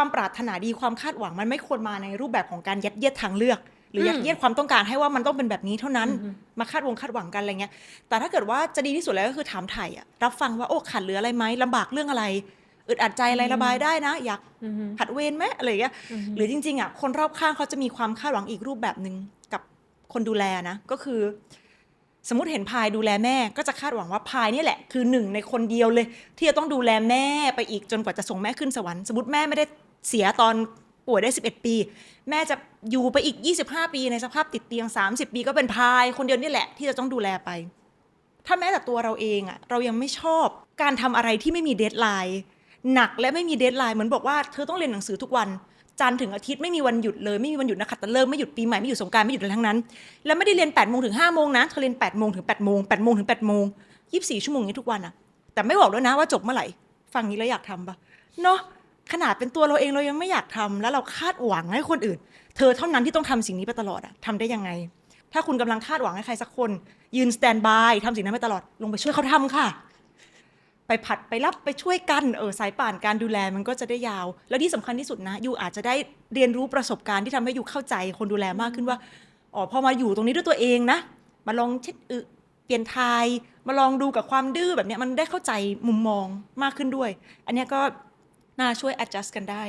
ความปรารถนาดีความคาดหวังมันไม่ควรมาในรูปแบบของการยัดเยียดทางเลือก หรือยัดเยียดความต้องการให้ว่ามันต้องเป็นแบบนี้เท่านั้นมาคาดวงคาดหวังกันอะไรเงี้ย แต่ถ้าเกิดว่าจะดีที่สุดแล้วก็คือถามไถ่อะรับฟังว่าโอ้ขาดเหลืออะไรไหมลำบากเรื่องอะไรอึดอัดใจอะไรระบายได้นะ อยากผัดเวรไหมอะไรเงี้ยหรือจริงๆอะคนรอบข้างเขาจะมีความคาดหวังอีกรูปแบบหนึ่งกับคนดูแลนะก็คือ สมมติเห็นพายดูแลแม่ก็จะคาดหวังว่าพายนี่แหละคือหนึ่งในคนเดียวเลย ที่จะต้องดูแลแม่ไปอีกจนกว่าจะส่งแม่ขึ้นสวรรค์สมมติแม่ไม่ได้เสียตอนป่วยได้ 11 ปี แม่จะอยู่ไปอีก 25 ปีในสภาพติดเตียง 30 ปีก็เป็นพายคนเดียวนี่แหละที่จะต้องดูแลไป ถ้าแม้แต่ตัวเราเองอะเรายังไม่ชอบการทำอะไรที่ไม่มีเดทไลน์ หนักและไม่มีเดทไลน์เหมือนบอกว่าเธอต้องเรียนหนังสือทุกวันจันทร์ถึงอาทิตย์ไม่มีวันหยุดเลยไม่มีวันหยุดนะคะแต่เลิกไม่หยุดปีใหม่ไม่หยุดสงกรารไม่หยุดอะไรทั้งนั้น แล้วไม่ได้เรียน8ปดโมงถึง5้าโมงนะเธอเรียน8ปดโมงถึง8ปดโมงแปดโมงถึง8ปดโมงยี่สี่ชั่วโมงอย่างนี้ทุกวันอะแต่ไม่บอกด้วยนะว่าจบเมื่อไหร่ฟังนี้แล้วอยากทำปะเนาะขนาดเป็นตัวเราเองเรายังไม่อยากทำแล้วเราคาดหวังให้คนอื่น เธอเท่านั้นที่ต้องทำสิ่งนี้ไปตลอดอะทำได้ยังไง ถ้าคุณกำลังคาดหวังให้ใครสักคน ยืนสแตนบายทำสิ่งนั้นไปตลอดลงไปช่วยเขาทำค่ะ ไปผัดไปรับไปช่วยกันเออสายป่านการดูแลมันก็จะได้ยาว แล้วที่สำคัญที่สุดนะยูอาจจะได้เรียนรู้ประสบการณ์ที่ทำให้ยูเข้าใจคนดูแลมากขึ้นว่าอ๋อพอมาอยู่ตรงนี้ด้วยตัวเองนะ มาลองเช็ดอึเปลี่ยนทาย มาลองดูกับความดื้อแบบนี้มันได้เข้าใจมุมมองมากขึ้นด้วย อันนี้ก็น่าช่วย adjust กันได้